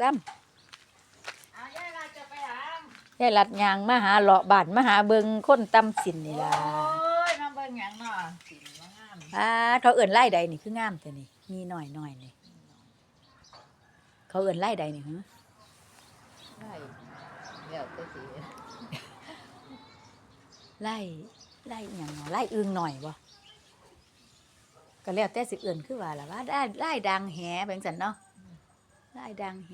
ซ้เอาย่าเราจะไปหาำยายรัดยางมาหาเลาะบ้านมาหาเบิงคนตำสินนี่ล่ะโอ้ยน้ำเบิ่งหยังเนาะสินว่างามอ่าเขาเอิ่นไล่ใดนี่คืองามแต่นี่มีหน่อยหน่อยนี่เขาเอิ่นไล่ใดนี่ฮะได้เดี๋ยวจะสิไล่ไล่อหย่างเนาะไล่อึงหน่อยบ่ก็แล้วแต่สิเอิ่นคือว่าล่ะว่าได้ไล่ดังแหเป็นสันเนาะ ไล่ดังแห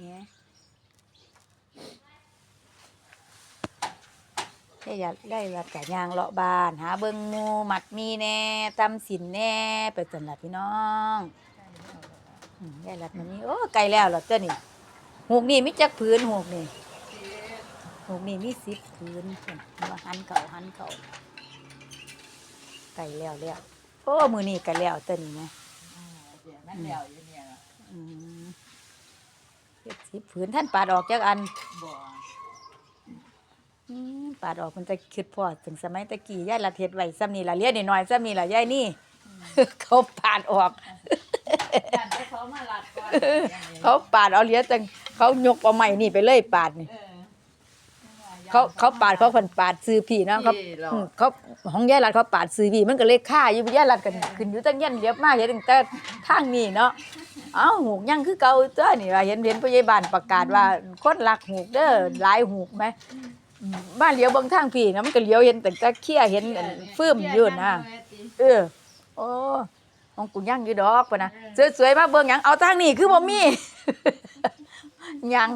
แค่อยากได้วัดกะยางเลาะบ้าน หาเบิงหมูหมัดมีแน่ตำสินแน่เป็นสันล่ะพี่น้องอืมได้รัดมันนี่โอ้ไกลแล้วเหรอเจ้านี่หูกนี่มิจักพื้นหูกนี่หูกนี่มีสิบพื้นเพิ่นมาหันเก่าหันเก่าไกลแล้วแล้วโอ้มือนี่ไกลแล้วเจ้านี่นะอ่าเดี๋ยวมันแล้วอยู่เนี่ยเนาะอืม เฮ็ดสิบพื้นท่านปาดออกจากอันบ่อืมปาดออกมันจะคิดพอถึงสมัยตะกี้ยายละเทศไว้ซ้ำนี่ละเลียนน้อยๆซ้ำนี่ละยายนี่ เขาปาดออกย่านไปเขามาลัดก่อนเขาปาดเอาเหลียจังเขายกเอาไม้นี่ไปเลยปาดนี่เออเขาเขาปาดเขาคนปาดซื้อพี่เนาะเขาพี่หรออืมเขาของยายรัดเขาปาดซื้อพี่มันก็เลยฆ่าอยู่ยายรัดกันขึ้นอยู่ตั้งยันเลียบมาเห็นตั้งแต่ทางนี้เนาะ เอ้าหูกยังคือเก่าตัวนี่ว่าเห็นเห็นผู้ใหญ่บ้านประกาศว่าคนรักหูกเด้อหลายหูกไหมบ้านเลี้ยวเบางทางพี่นะมันก็เลี้ยวเห็นแต่เคี้ยเห็นฟืมอยู่นะเออโอ้ของกูยังอยู่ดอกปะนะสวยๆมาเบิ่งหยังเอาทางนี้คือบ่มียัง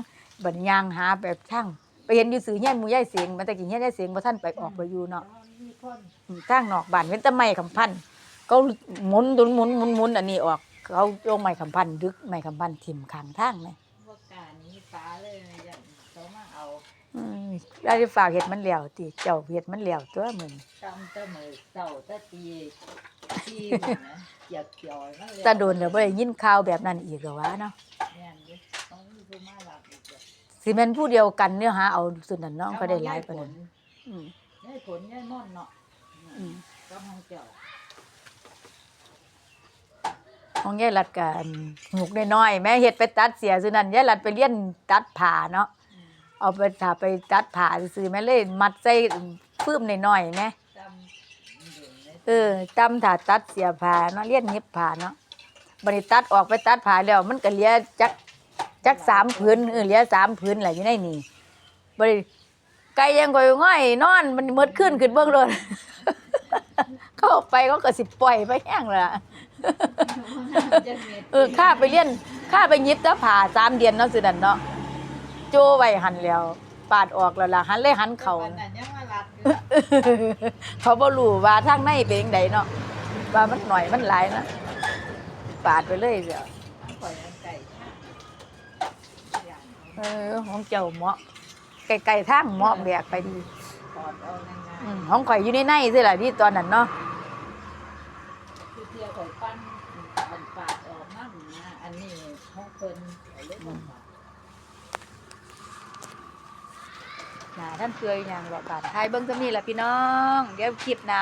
บัดยังหาแบบช่างไปเห็นอยู่สื่อแย่หมูย่ายเสียงมันแต่กี้แย่นยายเสียงบ่ท่านไปออกไปอยู่เนาะมีคนอืมทางนอกบ้านเว้นแต่ไม้คำพันธุ์เขาหมุนหมุนหมุนหมุนหมุนอันนี้ออก เขาโยงไม้คำพันธุ์ดึกไม้คำพันธุ์ทิ่มข้างทางไหมว่ากล้าหนี้ฟ้าเลยย่านเขามาเอาอืมได้ฝากเห็ดมันแล้วติเจ้าเห็ดมันแล้วตัวมึงตำตะมือเต่าตะตีที่นะเกี่ยวเกี่ยวนั่นแหละตาโดนแล้วบ่ได้ยินข่าวแบบนั้นอีกเหรอวะเนาะแม่นเด้ต้องมีผู้มารับอีกเด้อสิแม่นผู้เดียวกันเนื้อหาเอาสุดนั้นเนาะเขาได้หลายปานนั้นอืมยายผลยายม่อนเนาะอืมก็ห้องเจ้า ของยายรัดกันหมูกน้อยๆแม่เฮ็ดไปตัดเสียซื่อนั้นยายรัดไปเรียนตัดผ้าเนาะเอาไปถ้าไปตัดผ้าซื่อแม่เลยมัดใส่ฟืมน้อยๆแม่เออตำถ้าตัดเสียผ้าเนาะเรียนเย็บผ้าเนาะบัดนี้ตัดออกไปตัดผ้าแล้ว มันก็เหลือจักจักสามผืนเออเหลือสามผืนแหละอยู่ในนี่บัดนี้ไก่ยังก่อยง่อยนอน มันมืดขึ้นขึ้นเบื้องเลยเข้าไปเขาก็สิปล่อยไปแห้งละ เออข้าไปเรียนข้าไปยิบตะผ่าสามเดือนเนาะสินั่นเนาะโจไว้หันแล้ว ปาดออกแล้วล่ะหันเลยหันเขาเขาบ่รู้ว่าทางในเป็นจังไดเนาะว่ามันหน่อยมันหลายนะปาดไปเลยเดี๋ยวทั้งข่อยทั้งไก่ค่ะอย่างเออของเจ้าเหมาะไกลๆทางเหมาะแบกไปดีถอดเองข่อยอยู่ในในสิล่ะที่ตอนนั้นเนาะ คือเที่ยวข่อยปั้นปั้นปาดออกมาหนะอันนี้ห้องเพิ่นเอาเลยบ่ปาดน่าท่านเคยอย่างหลอกบาดทายเบิ้งซะนี่ล่ะพี่น้อง เดี๋ยวคลิปหน้า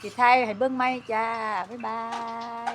สิทายให้เบิ้งไหมจ้า บ๊ายบาย